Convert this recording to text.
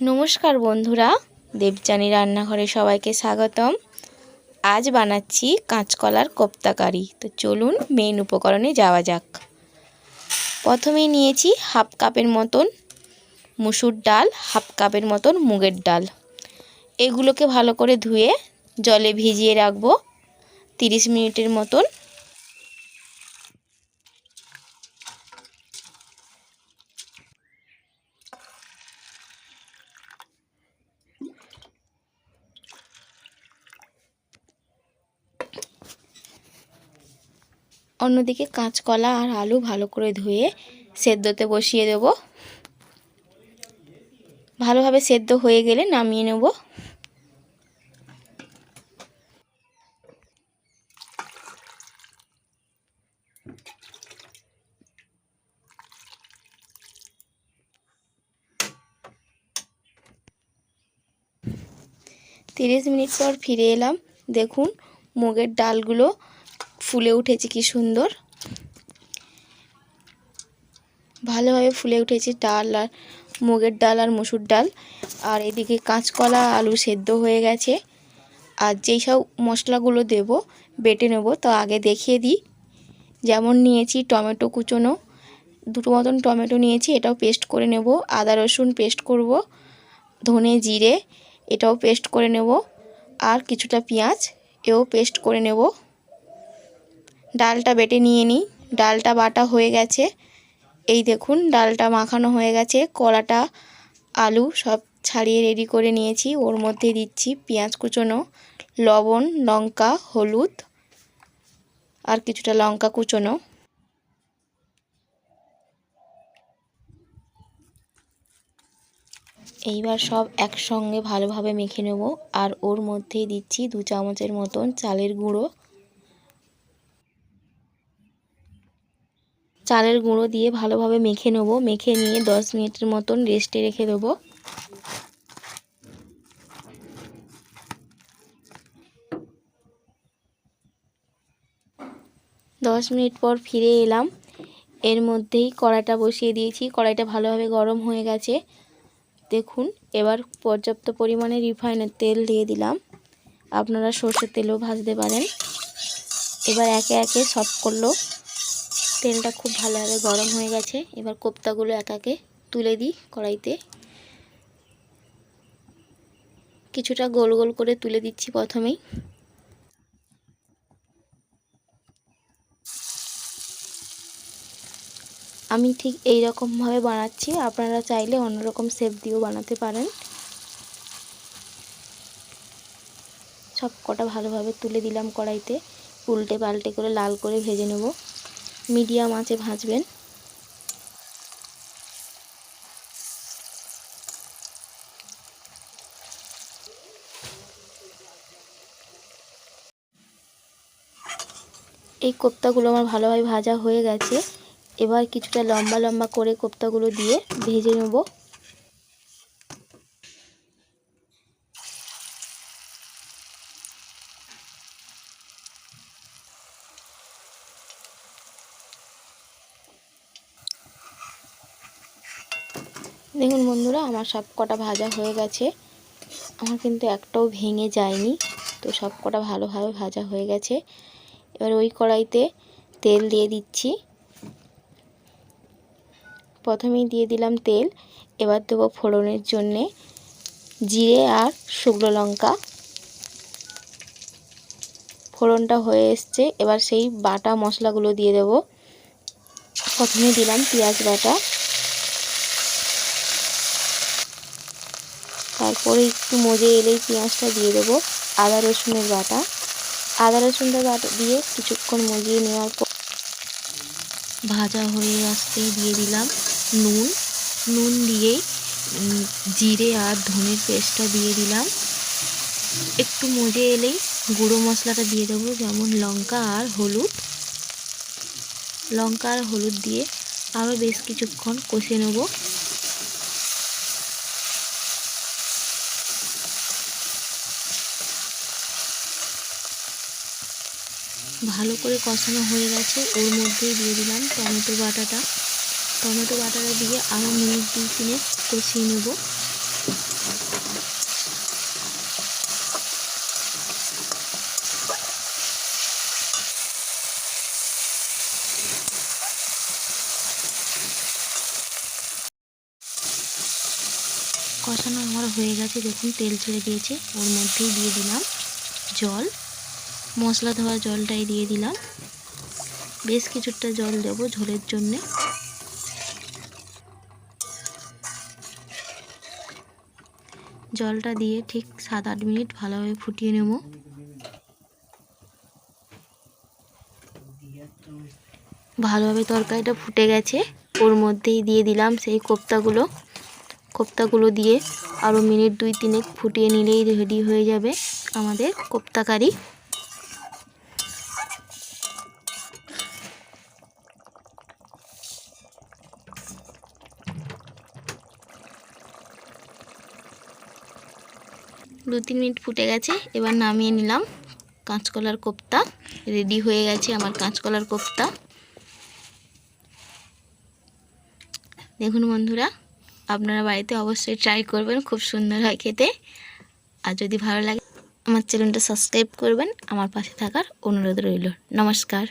নমস্কার বন্ধুরা, দেবযানী রান্নাঘরে সবাইকে স্বাগতম। আজ বানাচ্ছি কাঁচকলার কোপ্তাকারি তো চলুন মেন উপকরণে যাওয়া যাক। প্রথমেই নিয়েছি হাফ কাপের মতন মুসুর ডাল, হাফ কাপের মতন মুগের ডাল। এগুলোকে ভালো করে ধুয়ে জলে ভিজিয়ে রাখব। তিরিশ মিনিটের মতন অন্যদিকে কাঁচকলা আর আলু ভালো করে ধুয়ে সেদ্ধতে বসিয়ে দেব। ভালোভাবে সেদ্ধ হয়ে গেলে নামিয়ে নেব। তিরিশ মিনিট পর ফিরে এলাম। দেখুন, মুগের ডালগুলো ফুলে উঠেছে, কি সুন্দর। ভালোভাবে ফুলে উঠেছে ডাল আর মুগের ডাল আর মুসুর ডাল। আর এদিকে কাঁচকলা, আলু সেদ্ধ হয়ে গেছে। আর যেই সব মশলাগুলো দেব, বেটে নেব, তো আগে দেখিয়ে দিই। যেমন নিয়েছি টমেটো কুচোনো। দুটো মতন টমেটো নিয়েছি, এটাও পেস্ট করে নেব। আদা রসুন পেস্ট করব, ধনে জিরে, এটাও পেস্ট করে নেব। আর কিছুটা পেঁয়াজ, এও পেস্ট করে নেব। ডালটা বেটে নিয়ে নিই। ডালটা বাটা হয়ে গেছে। এই দেখুন, ডালটা মাখানো হয়ে গেছে। কলাটা, আলু সব ছাড়িয়ে রেডি করে নিয়েছি। ওর মধ্যে দিচ্ছি পেঁয়াজ কুচোনো, লবণ, লঙ্কা, হলুদ আর কিছুটা লঙ্কা কুচোনো। এইবার সব একসঙ্গে ভালোভাবে মেখে নেব। আর ওর মধ্যেই দিচ্ছি দু চামচের মতন চালের গুঁড়ো। চালের গুঁড়ো দিয়ে ভালোভাবে মেখে নেব। মেখে নিয়ে দশ মিনিটের মতন রেস্টে রেখে দেবো। দশ মিনিট পর ফিরে এলাম। এর মধ্যেই কড়াইটা বসিয়ে দিয়েছি। কড়াইটা ভালোভাবে গরম হয়ে গেছে। দেখুন, এবার পর্যাপ্ত পরিমাণে রিফাইনের তেল দিয়ে দিলাম। আপনারা সর্ষের তেলও ভাজতে পারেন। এবার একে একে সব করল। তেলটা খুব ভালোভাবে গরম হয়ে গেছে। এবার কোপ্তাগুলো একাকে তুলে দিই কড়াইতে। কিছুটা গোল গোল করে তুলে দিচ্ছি প্রথমেই। আমি ঠিক এই রকমভাবে বানাচ্ছি। আপনারা চাইলে অন্যরকম শেপ দিয়েও বানাতে পারেন। সব কটা ভালোভাবে তুলে দিলাম কড়াইতে। উল্টে পাল্টে করে লাল করে ভেজে নেব। মিডিয়াম আঁচে ভাজবেন। এই কোপ্তাগুলো আমার ভালোভাবে ভাজা হয়ে গেছে। এবার কিছুটা লম্বা লম্বা করে কোপ্তাগুলো দিয়ে ভেজে নেব। দেখুন বন্ধুরা, আমার সব কটা ভাজা হয়ে গেছে। আমার কিন্তু একটাও ভেঙে যায়নি, তো সব কটা ভালোভাবে ভাজা হয়ে গেছে। এবার ওই কড়াইতে তেল দিয়ে দিচ্ছি। প্রথমেই দিয়ে দিলাম তেল, এবার দেবো ফোড়নের জন্যে জিরে আর শুকনো লঙ্কা। ফোড়নটা হয়ে এসছে, এবার সেই বাটা মশলাগুলো দিয়ে দেব। প্রথমে দিলাম পেঁয়াজ বাটা। তারপরে একটু মজে এলেই পেঁয়াজটা দিয়ে দেবো, আদা রসুনের বাটা। আদা রসুনটা বাটা, দিয়ে কিছুক্ষণ মজিয়ে নেওয়ার পর ভাজা হয়ে আসতেই দিয়ে দিলাম নুন। নুন দিয়েই জিরে আর ধনের পেস্টটা দিয়ে দিলাম। একটু মজে এলেই গুঁড়ো মশলাটা দিয়ে দেবো, যেমন লঙ্কা আর হলুদ। লঙ্কা আর হলুদ দিয়ে আরও বেশ কিছুক্ষণ কষে নেব। ভালো করে কষানো হয়ে গেছে। ওর মধ্যেই দিয়ে দিলাম টমেটো বাটাটা। টমেটো বাটাটা দিয়ে আরও মিনিট দুই কিনে কষিয়ে নেব। কষানো আমার হয়ে গেছে। দেখুন তেল ছেড়ে দিয়েছে। ওর মধ্যেই দিয়ে দিলাম জল। মশলা ধোয়া জলটাই দিয়ে দিলাম। বেশ কিছুটা জল দেবো ঝোলের জন্যে। জলটা দিয়ে ঠিক সাত আট মিনিট ভালোভাবে ফুটিয়ে নেব। ভালোভাবে তরকারিটা ফুটে গেছে। ওর মধ্যেই দিয়ে দিলাম সেই কোপ্তাগুলো। কোপ্তাগুলো দিয়ে আরও মিনিট দুই তিনেক ফুটিয়ে নিলেই রেডি হয়ে যাবে আমাদের কোপ্তা কারি দু তিন মিনিট ফুটে গেছে, এবার নামিয়ে নিলাম কাঁচকলার কোপ্তা। রেডি হয়ে গেছে আমার কাঁচকলার কোপ্তা। দেখুন বন্ধুরা, আপনারা বাড়িতে অবশ্যই ট্রাই করবেন, খুব সুন্দর হয় খেতে। আর যদি ভালো লাগে, আমার চ্যানেলটা সাবস্ক্রাইব করবেন। আমার পাশে থাকার অনুরোধ রইল। নমস্কার।